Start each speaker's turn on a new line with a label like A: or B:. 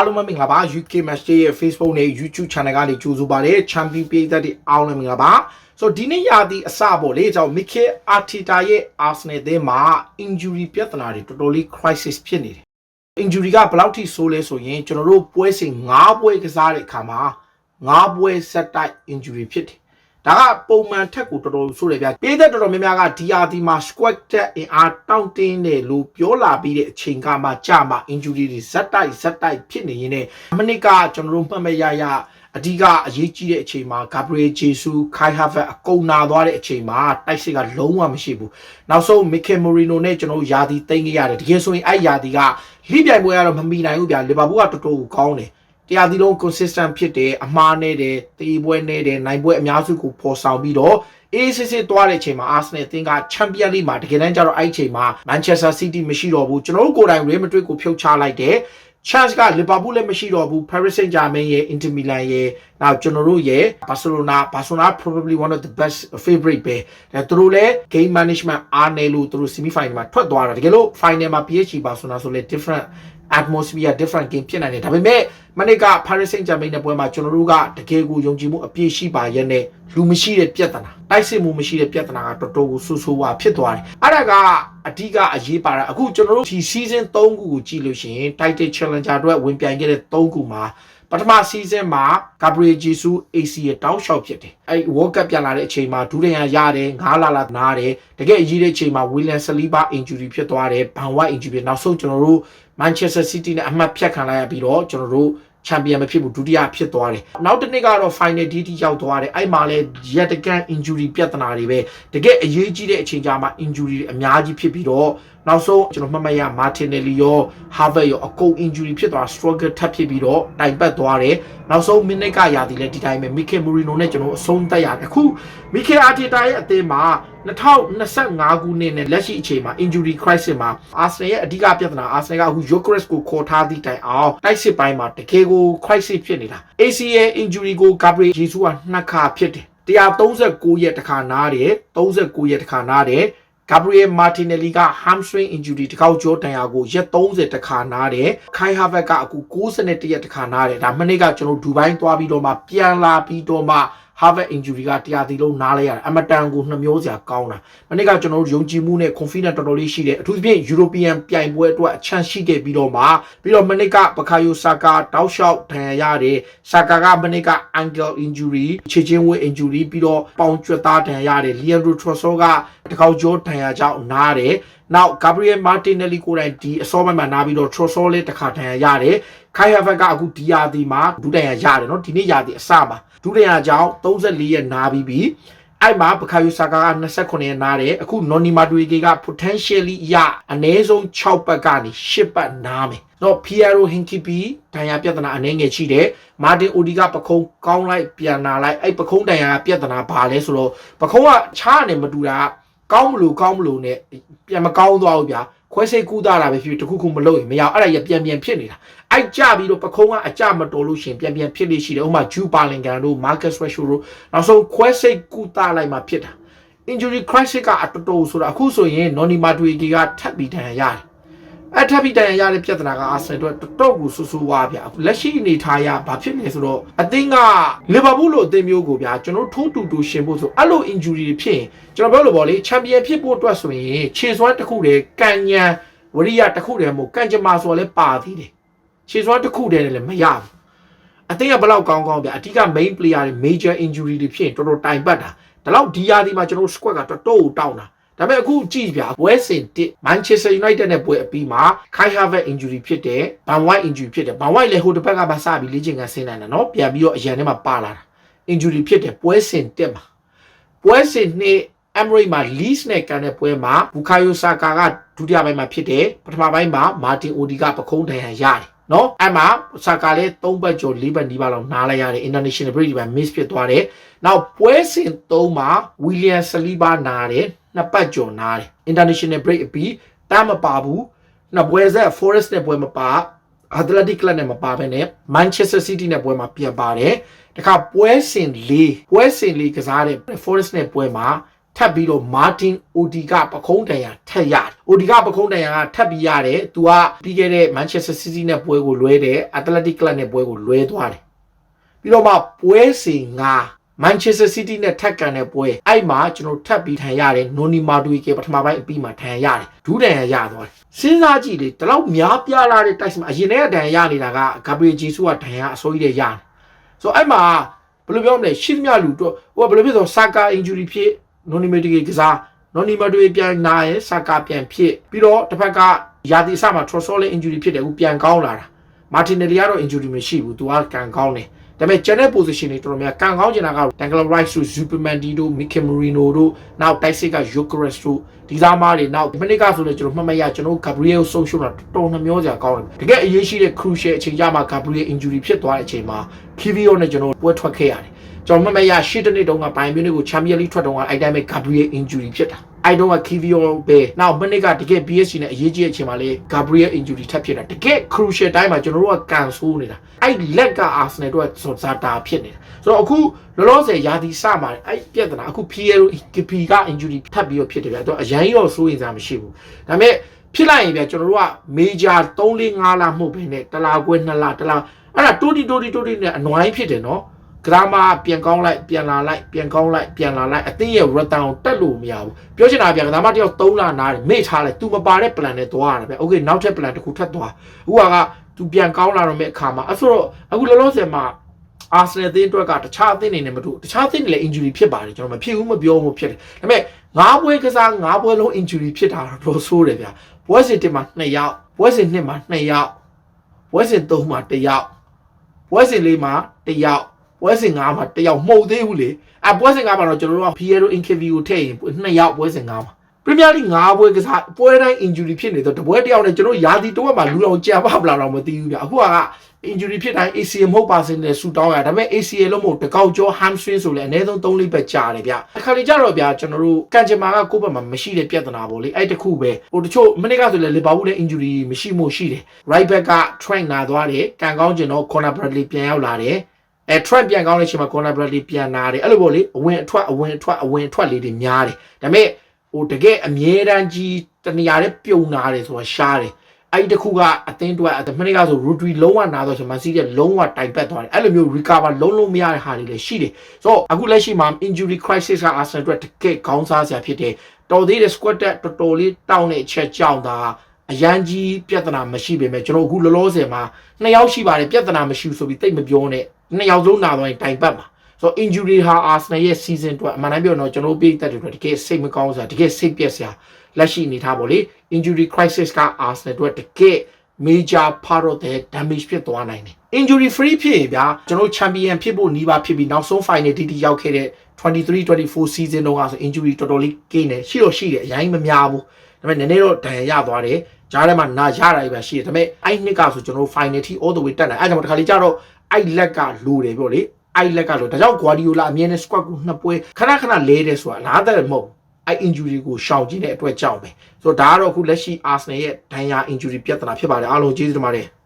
A: အားလုံးပဲမင်္ဂလာပါ UK Match Day ရဲ့ Facebook နဲ့ YouTube Channel ကနေကြိုဆိုပါရစေ Champion ပြည်သက်တွေအားလုံးပဲမင်္ဂလာပါဆိုတော့ဒီနေ့ရာသီအစပေါ့လေကျွန်တော် Mikel Arteta ရဲ့ Arsenal အသင်းမှာ injury ပြဿနာတွေတော်တော်လေး crisis ဖြစ်နေတယ် injury ကဘယ်လောက်ထိဆိုးလဲဆိုရင်ကျွန်တော်တို့ပွဲစဉ်9ပွဲကစားတဲ့အခါမှာ9ပွဲဆက်တိုက် injury ဖြစ်တယ် ဒါကပုံမှန်ထက်ကိုတော်တော်ဆိုးတယ်ဗျာပြည်သက်တော်တော်များများက DRT မှာ squat တက်အင်အားတောင့်တင်းတယ်လို့ပြောလာပြီးတဲ့အချိန်ကမှကြာမှ injury တွေဇက်တိုက်ဇက်တိုက်ဖြစ်နေရင်ねမနစ်ကကျွန်တော်တို့မှတ်မဲ့ရရအဓိကအရေးကြီးတဲ့အချိန်မှာ Gabriel Jesus, Kai Havertz အကုန်နာသွားတဲ့အချိန်မှာတိုက်စစ်ကလုံးဝမရှိဘူးနောက်ဆုံး Mikel Merino နဲ့ကျွန်တော်တို့ယာဒီသိမ်းခဲ့ရတယ်တကယ်ဆိုရင်အဲ့ယာဒီကလိပြိုင်ပွဲကတော့မမီနိုင်ဘူးဗျာလီဗာပူးကတော်တော်ကိုကောင်းတယ် တရားသီးလုံး consistent ဖြစ်တယ်အမှားနဲ့တယ်တည်ပွဲနဲ့တယ်နိုင်ပွဲအများစုကိုပေါ်ဆောင်ပြီးတော့အေးစစ်စစ်သွားတဲ့အချိန်မှာ Arsenal အသင်းက Champions League မှာတကယ်တမ်းကျတော့အဲ့ဒီအချိန်မှာ Manchester City မရှိတော့ဘူးကျွန်တော်တို့ကိုယ်တိုင် Real Madrid ကိုဖြုတ်ချလိုက်တယ် chance က Liverpool လည်းမရှိတော့ဘူး Paris Saint-Germain ရဲ့ Inter Milan ရဲ့နောက်ကျွန်တော်တို့ရဲ့ Barcelona Barcelona probably one of the best favorite ပဲဒါသူတို့လည်း game management အားနေလို့သူတို့ semi final မှာထွက်သွားတာတကယ်လို့ final မှာ PSG Barcelona ဆိုလဲ different atmosphere different game ဖြစ်နိုင်တယ်ဒါပေမဲ့ မနေ့က Paris Saint-Germain နဲ့ပွဲမှာကျွန်တော်တို့ကတကယ်ကိုယုံကြည်မှုအပြည့်ရှိပါရဲ့နဲ့လူမရှိတဲ့ပြဿနာတိုက်စစ်မှုမရှိတဲ့ပြဿနာကတော်တော်ကိုဆူဆူဝါဖြစ်သွားတယ်အဲ့ဒါကအဓိကအရေးပါတာအခုကျွန်တော်တို့ဒီ season 3ခုကိုကြည့်လို့ရှိရင် Title Challenger အတွက်ဝင်ပြိုင်ခဲ့တဲ့3ခုမှာပထမ season မှာ Gabriel Jesus AC ရဲ့တောင်းလျှောက်ဖြစ်တယ်။အဲ့ World Cup ပြန်လာတဲ့အချိန်မှာဒူးရန်ရတယ်ငားလာလာနားတယ်။တကယ်အရေးတဲ့အချိန်မှာ William Saliba injury ဖြစ်သွားတယ်။ Van White injury နောက်ဆုံးကျွန်တော်တို့ Manchester City နဲ့အမှတ်ဖြတ်ခံလိုက်ရပြီးတော့ကျွန်တော်တို့ ချန်ပီယံမဖြစ်ဘူးဒုတိယဖြစ်သွားတယ်။နောက်တစ်နှစ်ကတော့ final DT ရောက်သွားတယ်။အဲ့မှာလဲရက်တကန် injury ပြဿနာတွေပဲတကယ်အရေးကြီးတဲ့အချိန်ကြာမှာ injury တွေအများကြီးဖြစ်ပြီးတော့နောက်ဆုံးကျွန်တော်မှတ်မှတ်ရ Martinelli ရော Harvard ရောအကုန် injury ဖြစ်သွား struggle ထပ်ဖြစ်ပြီးတော့တိုင်ပတ်သွားတယ်။နောက်ဆုံး minute ကရာသီလဲဒီတိုင်းပဲ Mikel Merino နဲ့ကျွန်တော်အဆုံးသတ်ရတယ်။အခု Mikel Arteta ရဲ့အသင်းမှာ2025ခုနှစ်နဲ့လက်ရှိအချိန်မှာ injury crisis မှာ Arsenal ရဲ့အဓိကပြဿနာ Arsenal ကအခု Gyökeres ကိုခေါ်ထားသည့်တိုင်အောင်တိုက်စစ်ပိုင်းမှာတကယ်ကို crisis ဖြစ်နေတာ ACL injury ကို Gabriel Jesus ကနှစ်ခါဖြစ်တယ်139ရက်တစ်ခါနားတယ်39ရက်တစ်ခါနားတယ် Gabriel Martinelli က hamstring injury တစ်ခေါက်ကြောတန်ရာကိုရက်30တခါနားတယ်။ Kai Havertz ကအခု61ရက်တခါနားတယ်။ဒါမနေ့ကကျွန်တော်ဒူဘိုင်းသွားပြီးတော့မှပြန်လာပြီးတော့မှ Harvard injury ကတရားသီလုံးနားလဲရတယ်အမတန်ကိုနှမျိုးစရာကောင်းတာမနေ့ကကျွန်တော်တို့ယုံကြည်မှုနဲ့ confidence တော်တော်လေးရှိတယ်အထူးသဖြင့် European ပြိုင်ပွဲအတွက်အချမ်းရှိခဲ့ပြီးတော့မှပြီးတော့မနေ့ကပခါယိုဆာကာတောက်လျှောက်ဒဏ်ရာရတယ်ဆာကာကမနေ့က ankle injury ခြေချင်းဝဲ injury ပြီးတော့ပေါင်ကျွတ်သားဒဏ်ရာရတယ် Leandro Trossard ကတကောက်ကျောဒဏ်ရာကြောင့်နားတယ်နောက် Gabriel Martinelli ကိုယ်တိုင်ဒီအစောပိုင်းမှာနားပြီးတော့ Trossard လေးတစ်ခါဒဏ်ရာရတယ်ခိုင်ဟာဗက်ကအခုဒီယာဒီမှာဒုဒဏ်ရာရတယ်နော်ဒီနေ့ယာဒီအစမှာ ဒုဒဏ်ရာကြောင့်34ရက်နားပြီးပြီအဲ့မှာပခါယူဆာကာက29ရက်နားတယ်အခုနော်နီမာတူရီကေက potentially ရအနည်းဆုံး6ပတ်ကနေ10ပတ်နားမယ်တော့ Piero Hinkipi ဒဏ်ရာပြဿနာအနည်းငယ်ရှိတယ်မာတင်အိုဒီကပခုံးကောင်းလိုက်ပြန်လာလိုက်အဲ့ပခုံးဒဏ်ရာပြဿနာဘာလဲဆိုတော့ပခုံးကချားနေမတူတာကောင်းမလို့ကောင်းမလို့နဲ့ပြန်မကောင်းသွားဘူးဗျာ ခွဲစိတ်ကူးတာပဲဖြစ်တခုခုမလုပ်ရင်မရအောင်အဲ့ဒါရပြန်ပြန်ဖြစ်နေတာအဲ့ကြပြီးတော့ပခုံးကအကြမတော်လို့ရှင်ပြန်ပြန်ဖြစ်လို့ရှိတယ်ဥပမာဂျူပါလင်ကန်တို့မာကတ်ဆွဲရှိုတို့နောက်ဆုံးခွဲစိတ်ကူးတာလိုက်မှဖြစ်တာ injury crisis ကအတော်တော်ဆိုတာအခုဆိုရင်နော်နီမာတူရီကထပ်ပြီးတန်ရရတယ်အဲ့ ထပ်ပြီးတန်ရရတဲ့ပြဿနာကအာဆင်တို့တော်တော်ကိုဆူဆူဝါဗျာလက်ရှိအနေထားရဘာဖြစ်လဲဆိုတော့အသင်းကလီဗာပူးလိုအသင်းမျိုးကိုဗျာကျွန်တော်ထိုးတူတူရှင်ဖို့ဆိုအဲ့လို injury တွေဖြစ်ရင်ကျွန်တော်ပြောလို့ဗောလေချန်ပီယံဖြစ်ဖို့အတွက်ဆိုရင်ခြေစွမ်းတစ်ခုတည်းကန်ညံဝရိယတစ်ခုတည်းမဟုတ်ကန်ကြမ္မာဆိုလည်းပါသေးတယ်ခြေစွမ်းတစ်ခုတည်းလည်းမရဘူးအသင်းကဘလောက်ကောင်းကောင်းဗျာအဓိက main player တွေ major injury တွေဖြစ်ရင်တော်တော်တိုင်ပတ်တာဒါတော့ဒီယာဒီမှာကျွန်တော် squad ကတော်တော်တောင်းတာ ဒါပေမဲ့အခုကြည့်ဗျာဝဲစင်တစ် Manchester United နဲ့ပွဲအပြီးမှာ Kai Havertz injury ဖြစ်တယ် Van White injury ဖြစ်တယ် Van White လည်းဟိုတစ်ဘက်ကမှစပြီးလေ့ကျင့်ခန်းဆင်းနိုင်တယ်နော်ပြန်ပြီးတော့အရန်ထဲမှာပါလာတာ injury ဖြစ်တယ်ပွဲစင်တစ်မှာပွဲစင်နှစ် Emirates မှာ Leeds နဲ့ကန်တဲ့ပွဲမှာ Bukayo Saka ကဒုတိယပိုင်းမှာဖြစ်တယ်ပထမပိုင်းမှာ Martin Odegaard ပခုံးဒဏ်ရာရတယ်နော်အဲ့မှာဆာကာလည်း3ဘတ်ကျော်4ဘတ်နီးပါးလောက်နားလိုက်ရတယ် international break ဒီမှာ miss ဖြစ်သွားတယ်နောက်ပွဲစဉ်3မှာ William Saliba နားတယ် နှစ်ပတ်ကျော်နားတယ် international break အပြီးတမ်းမပါဘူးနှစ်ပွဲဆက် Forest နဲ့ပွဲမပါ Athletic Club နဲ့မပါဘဲနဲ့ Manchester City နဲ့ပွဲမှာပြန်ပါတယ်တခါပွဲစဉ်၄ပွဲစဉ်၄ကစားတဲ့ Forest နဲ့ပွဲမှာထပ်ပြီးတော့မာတင်အိုဒီကပခုံးတန်ရန်ထက်ရတယ်အိုဒီကပခုံးတန်ရန်ကထပ်ပြီးရတယ်သူကပြီးခဲ့တဲ့ Manchester City နဲ့ပွဲကိုလွဲတယ် Athletic Club နဲ့ပွဲကိုလွဲသွားတယ်ပြီးတော့မှပွဲစဉ်ငါ Manchester City နဲ့ထပ်ကန်တဲ့ပွဲအဲ့မှာကျွန်တော်ထပ်ပြီးထန်ရတယ်နိုနီမာဒူကပထမပိုင်းအပြီးမှာထန်ရတယ်ဒူးတန်ရရသွားတယ်စဉ်းစားကြည့်လေဒီလောက်များပြားလာတဲ့ တိုက်စမှာအရင်တည်းကဒဏ်ရနေတာကဂါဘရီဂျီဆူကဒဏ်ရအစိုးရတဲ့ရတယ်ဆိုတော့အဲ့မှာဘယ်လိုပြောမလဲရှိသမျှလူတို့ဟိုကဘယ်လိုဖြစ်ဆိုဆာကာ injury ဖြစ်နိုနီမတီကစားနိုနီမတူပြန်နာရဲဆာကာပြန်ဖြစ်ပြီးတော့တစ်ဖက်ကယာတီအစမှာ Trossard လည်း injury ဖြစ်တယ်အခုပြန်ကောင်းလာတာမာတင်နယ်လီကတော့ injury မရှိဘူးသူကကန်ကောင်းတယ် ဒါပေမဲ့ channel position တွေတော်တော်များကန်ကောင်းကျင်တာက Dangler Rice တို့ Superman D တို့ Mikel Merino တို့နောက် Tyson က Jokeres တို့ဒီသားမားတွေနောက်မနစ်ကဆိုလည်းကျွန်တော်မှတ်မရကျွန်တော် Gabriel Social တာတော်တော်နှမျောစရာကောင်းတယ်တကယ်အရေးရှိတဲ့ crucial အချိန်ကြမှာ Gabriel injury ဖြစ်သွားတဲ့အချိန်မှာ Kivio နဲ့ကျွန်တော်ပွဲထွက်ခဲ့ရတယ်ကျွန်တော်မှတ်မရရှစ်တနှစ်တုန်းကဘိုင်မြူနစ်ကို Champions League ထွက်တုန်းကအဲ့တိုင်းပဲ Gabriel injury ဖြစ်တာ အဲ့တုန်းက Kivio ပဲနောက်မနစ်ကတကယ် PSG နဲ့အရေးကြီးတဲ့အချိန်မှာလေ Gabriel injury ထပ်ဖြစ်တာတကယ် crucial တိုင်းမှာကျွန်တော်တို့ကကန်ဆိုးနေတာအဲ့လက်က Arsenal တို့ကဇာတာဖြစ်နေတာဆိုတော့အခုလောလောဆယ်ယာတီစမှာအဲ့ပြဿနာအခု Piero KP က injury ထပ်ပြီးတော့ဖြစ်တယ်ဗျာတော့အရင်ရောစိုးရင်စားမရှိဘူးဒါပေမဲ့ဖြစ်လိုက်ရင်ဗျာကျွန်တော်တို့က major 3 4 5လမှုပဲနဲ့တလားခွဲ2လတလားအဲ့ဒါတိုးတီတိုးတီတိုးတီနဲ့အနွိုင်းဖြစ်တယ်နော် ဂရမာပြန်ကောင်းလိုက်ပြန်လာလိုက်ပြန်ကောင်းလိုက်ပြန်လာလိုက်အသင်းရဲ့ return ကိုတက်လို့မရဘူးပြောချင်တာဗျာဂရမာတယောက်3လနားတယ်မေ့ထားလိုက် तू မပါတဲ့ plan နဲ့သွားရတယ်ဗျ။ Okay နောက်ထပ် plan တစ်ခုထပ်သွားအခုက तू ပြန်ကောင်းလာတော့မဲ့အခါမှာအဲ့ဆိုတော့အခုလောလောဆယ်မှာအာဆင်နယ်အသင်းအတွက်ကတခြားအသင်းတွေနဲ့မတူတခြားအသင်းတွေလည်း injury ဖြစ်ပါတယ်ကျွန်တော်မဖြစ်ဘူးမပြောဘူးဖြစ်တယ်ဒါပေမဲ့ငါးပွဲကစားငါးပွဲလုံး injury ဖြစ်တာတော့တော်ဆိုးတယ်ဗျာပွဲစဉ်တစ်မှာ2ယောက်ပွဲစဉ်2မှာ2ယောက်ပွဲစဉ်3မှာ1ယောက်ပွဲစဉ်4မှာ1ယောက် ပွဲစဉ်5မှာ1ယောက်မှုတ်သေးဘူးလေအဲပွဲစဉ်5မှာတော့ကျွန်တော်တို့က Piero interview ကိုထည့်ရင်2ယောက်ပွဲစဉ်5မှာပရီးမီးယားလိ၅ပွဲကစားပွဲတိုင်း injury ဖြစ်နေတော့တပွဲတစ်ယောက်နဲ့ကျွန်တော်ရာသီတစ်ဝက်မှာလူတော်ကြာပါဗလားတော့မသိဘူးဗျအခုက injury ဖြစ်တိုင်း ACL မဟုတ်ပါစေနဲ့ဆူတောင်းရဒါပေမဲ့ ACL လို့မဟုတ်တကောက်ကျော် hamstring ဆိုလည်းအနည်းဆုံး3လေးပဲကြာတယ်ဗျအခါလေးကြတော့ဗျကျွန်တော်တို့ကန်ဂျမာကကိုယ့်ဘက်မှာမရှိတဲ့ပြဿနာပေါ့လေအဲ့တခုပဲဟိုတချို့မနေ့ကဆိုလည်းလီဗာပူးနဲ့ injury မရှိမှုရှိတယ် right back က train နာသွားတယ်ကန်ကောင်းကျင်တော့ corner bradley ပြန်ရောက်လာတယ် အဲ track ပြန်ကောင်းတဲ့အချိန်မှာ corner bradley ပြန်လာတယ်အဲ့လိုပေါ့လေအဝင်အထွက်အဝင်အထွက်အဝင်အထွက်လေးတွေများတယ်ဒါပေမဲ့ဟိုတကယ်အမြဲတမ်းကြီးတနေရာနဲ့ပြုံနာတယ်ဆိုတာရှားတယ်အဲ့ဒီတစ်ခုကအသင်းတွက်အမနစ်ကဆို Rodri လုံးဝနာတော့ဆိုမန်စီးရဲ့လုံးဝတိုင်ပတ်သွားတယ်အဲ့လိုမျိုး recover လုံးလုံးမရတဲ့ဟာတွေလည်းရှိတယ်ဆိုတော့အခုလက်ရှိမှာ injury crisis က Arsenal အတွက်တကယ်ခေါင်းစားစရာဖြစ်တယ်တော်သေးတဲ့ squad တက်တော်တော်လေးတောင်းတဲ့အချက်ကြောင့်ဒါအရန်ကြီးပြဿနာမရှိပေမဲ့ကျွန်တော်အခုလောလောဆယ်မှာနှစ်ယောက်ရှိပါတယ်ပြဿနာမရှိဘူးဆိုပြီးတိတ်မပြောနဲ့ နှစ်ယောက်လုံးနာတော့ရင်တိုင်ပတ်မှာဆိုတော့ injury ဟာ Arsenal ရဲ့ season အတွက်အမှန်တမ်းပြောတော့ကျွန်တော်ပြည့်တက်တယ်တကယ်စိတ်မကောင်းစရာတကယ်စိတ်ပြက်စရာလက်ရှိအနေထားပေါ့လေ injury crisis က Arsenal အတွက်တကယ် major part of the damage ဖြစ်သွားနိုင်တယ် injury free ဖြစ်ရင်ဗျာကျွန်တော် champion ဖြစ်ဖို့နီးပါဖြစ်ပြီးနောက်ဆုံး final တီတီရောက်ခဲ့တဲ့23-24 season တုန်းကဆို injury တော်တော်လေးကင်းတယ်ရှိတော့ရှိတယ်အရင်မများဘူးဒါပေမဲ့နည်းနည်းတော့ဒဏ်ရာရသွားတယ်ကြားထဲမှာနာရတာပဲရှိတယ်ဒါပေမဲ့အဲ့နှစ်ကဆိုကျွန်တော် final ထိ all the way တက်နိုင်အဲ့ကြောင့်တခါလေးကြတော့ အဲ့လက်ကလိုတယ်ပြောလေအဲ့လက်ကလို့ဒါကြောင့် Guardiola အမြဲတမ်း squad ကိုနှစ်ပွဲခဏခဏလဲတယ်ဆိုတာလားတဲ့မဟုတ်အဲ့ injury ကိုရှောင်ကျင်တဲ့အတွက်ကြောင့်ပဲဆိုတော့ဒါကတော့အခုလက်ရှိ Arsenal ရဲ့ဒဏ်ရာ injury ပြဿနာဖြစ်ပါတယ်အားလုံးကျေးဇူးတင်ပါတယ်